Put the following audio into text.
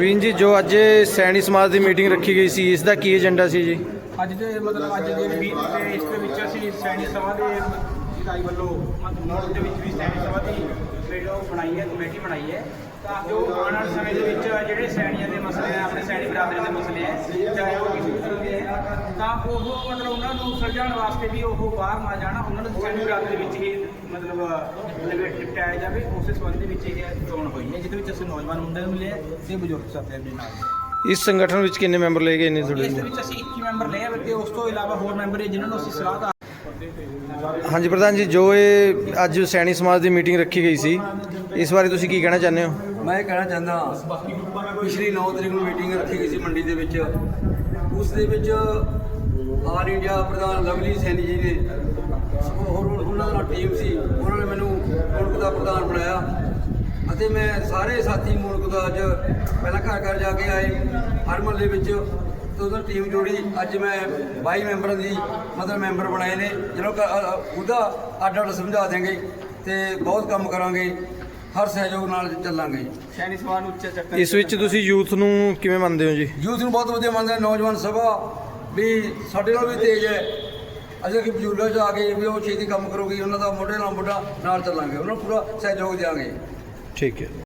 ਪ੍ਰਵੀਨ ਜੀ, ਜੋ ਅੱਜ ਸੈਣੀ ਸਮਾਜ ਦੀ ਮੀਟਿੰਗ ਰੱਖੀ ਗਈ ਸੀ, ਇਸ ਦਾ ਕੀ ਏਜੰਡਾ ਸੀ ਜੀ? ਅੱਜ ਦੇ ਮਤਲਬ ਅੱਜ ਦੇ ਵੀ ਤੇ ਇਸ ਦੇ ਵਿੱਚ ਅਸੀਂ ਸੈਣੀ ਸਭਾ ਦੇ ਇਕਾਈ ਵੱਲੋਂ ਮੋੜ ਦੇ ਵਿੱਚ ਵੀ ਸੈਣੀ ਸਭਾ ਦੀ ਵੀਡੀਓ ਬਣਾਈ ਹੈ, ਕਮੇਟੀ ਬਣਾਈ ਹੈ। ਤਾਂ ਜੋ ਆਉਣ ਵਾਲੇ ਸਮੇਂ ਦੇ ਵਿੱਚ ਜਿਹੜੇ ਸੈਣੀਆਂ ਦੇ ਮਸਲੇ ਆ, ਆਪਣੇ ਸੈਣੀ ਬਰਾਦਰੀ ਦੇ ਮਸਲੇ ਆ, ਚਾਹੇ ਉਹ ਕਿਸੇ ਵੀ ਤਰ੍ਹਾਂ ਦੇ ਤਾਂ ਉਹ ਮਤਲਬ ਉਹਨਾਂ ਨੂੰ ਸੁਲਝਾਉਣ ਵਾਸਤੇ ਵੀ ਉਹ ਬਾਹਰ ਨਾ ਜਾਣਾ, ਉਹਨਾਂ ਨੂੰ ਸੈਣੀ ਬਰਾਦਰੀ ਵਿੱਚ ਹੀ ਮਤਲਬ ਨਿਬੇੜ ਨਿਪਟਾਇਆ ਜਾਵੇ ਉਸੇ ਸੰਬੰਧ ਦੇ ਵਿੱਚ ਇਹ ਚੋਣ ਹੋਈ ਹੈ ਜਿਹਦੇ ਵਿੱਚ ਅਸੀਂ ਨੌਜਵਾਨ ਮੁੰਡੇ ਨੂੰ ਮਿਲੇ ਤੇ ਬਜ਼ੁਰਗ ਸਾਥੀਆਂ ਦੇ ਨਾਲ। ਇਸ ਸੰਗਠਨ ਵਿੱਚ ਕਿੰਨੇ ਮੈਂਬਰ ਲਏ ਗਏ ਨੇ ਇਸ ਦੇ ਤੁਹਾਡੇ ਵਿੱਚ ਅਸੀਂ 21 ਮੈਂਬਰ ਲਏ ਆ ਤੇ ਉਸ ਤੋਂ ਇਲਾਵਾ ਹੋਰ ਮੈਂਬਰ ਹੈ ਜਿਨ੍ਹਾਂ ਨੂੰ ਅਸੀਂ ਸਲਾਹ ਦਾ ਹਾਂਜੀ ਪ੍ਰਧਾਨ ਜੀ ਜੋ ਇਹ ਅੱਜ ਸੈਣੀ ਸਮਾਜ ਦੀ ਮੀਟਿੰਗ ਰੱਖੀ ਗਈ ਸੀ ਇਸ ਬਾਰੇ ਤੁਸੀਂ ਕੀ ਕਹਿਣਾ ਚਾਹੁੰਦੇ ਹੋ? ਮੈਂ ਇਹ ਕਹਿਣਾ ਚਾਹੁੰਦਾ ਪਿਛਲੀ 9 ਤਰੀਕ ਨੂੰ ਮੀਟਿੰਗ ਰੱਖੀ ਗਈ ਸੀ ਮੰਡੀ ਦੇ ਵਿੱਚ। ਉਸ ਦੇ ਵਿੱਚ ਆਲ ਇੰਡੀਆ ਪ੍ਰਧਾਨ ਲਵਲੀ ਸੈਣੀ ਜੀ ਨੇ ਹੋਰ ਉਹਨਾਂ ਦਾ ਨਾਲ ਟੀਮ ਸੀ। ਉਹਨਾਂ ਨੇ ਮੈਨੂੰ ਮੁਲਕ ਦਾ ਪ੍ਰਧਾਨ ਬਣਾਇਆ। ਅਤੇ ਮੈਂ ਸਾਰੇ ਸਾਥੀ ਮੁਲਕ ਦਾ ਅੱਜ ਪਹਿਲਾਂ ਘਰ ਘਰ ਜਾ ਕੇ ਆਏ ਹਰ ਮਹੱਲੇ ਵਿੱਚ ਤੇ ਉਹਦਾ ਟੀਮ ਜੋੜੀ। ਅੱਜ ਮੈਂ 22 ਮੈਂਬਰਾਂ ਦੀ ਮਤਲਬ ਮੈਂਬਰ ਬਣਾਏ ਨੇ ਜਿਹਨਾਂ ਉਹਦਾ ਅੱਡ ਅੱਡ ਸਮਝਾ ਦੇਵਾਂਗੇ ਤੇ ਬਹੁਤ ਕੰਮ ਕਰਾਂਗੇ। ਹਰ ਸਹਿਯੋਗ ਨਾਲ ਚੱਲਾਂਗੇ। ਸੈਣੀ ਸਭਾ ਨੂੰ ਉੱਚਾ ਚੱਕਰ ਇਸ ਵਿੱਚ ਤੁਸੀਂ ਯੂਥ ਨੂੰ ਕਿਵੇਂ ਮੰਨਦੇ ਹੋ ਜੀ? ਯੂਥ ਨੂੰ ਬਹੁਤ ਵਧੀਆ ਮੰਨਦੇ ਨੌਜਵਾਨ ਸਭਾ ਵੀ ਸਾਡੇ ਨਾਲ ਵੀ ਤੇਜ਼ ਹੈ। ਅਸੀਂ ਕਿ ਬਜ਼ੁਰਗਾਂ 'ਚ ਆ ਕੇ ਵੀ ਉਹ ਛੇਤੀ ਕੰਮ ਕਰੋਗੇ, ਉਹਨਾਂ ਦਾ ਮੋਢੇ ਨਾਲ ਮੋਢਾ ਨਾਲ ਚੱਲਾਂਗੇ, ਉਹਨਾਂ ਨੂੰ ਪੂਰਾ ਸਹਿਯੋਗ ਦਿਆਂਗੇ। ਠੀਕ ਹੈ।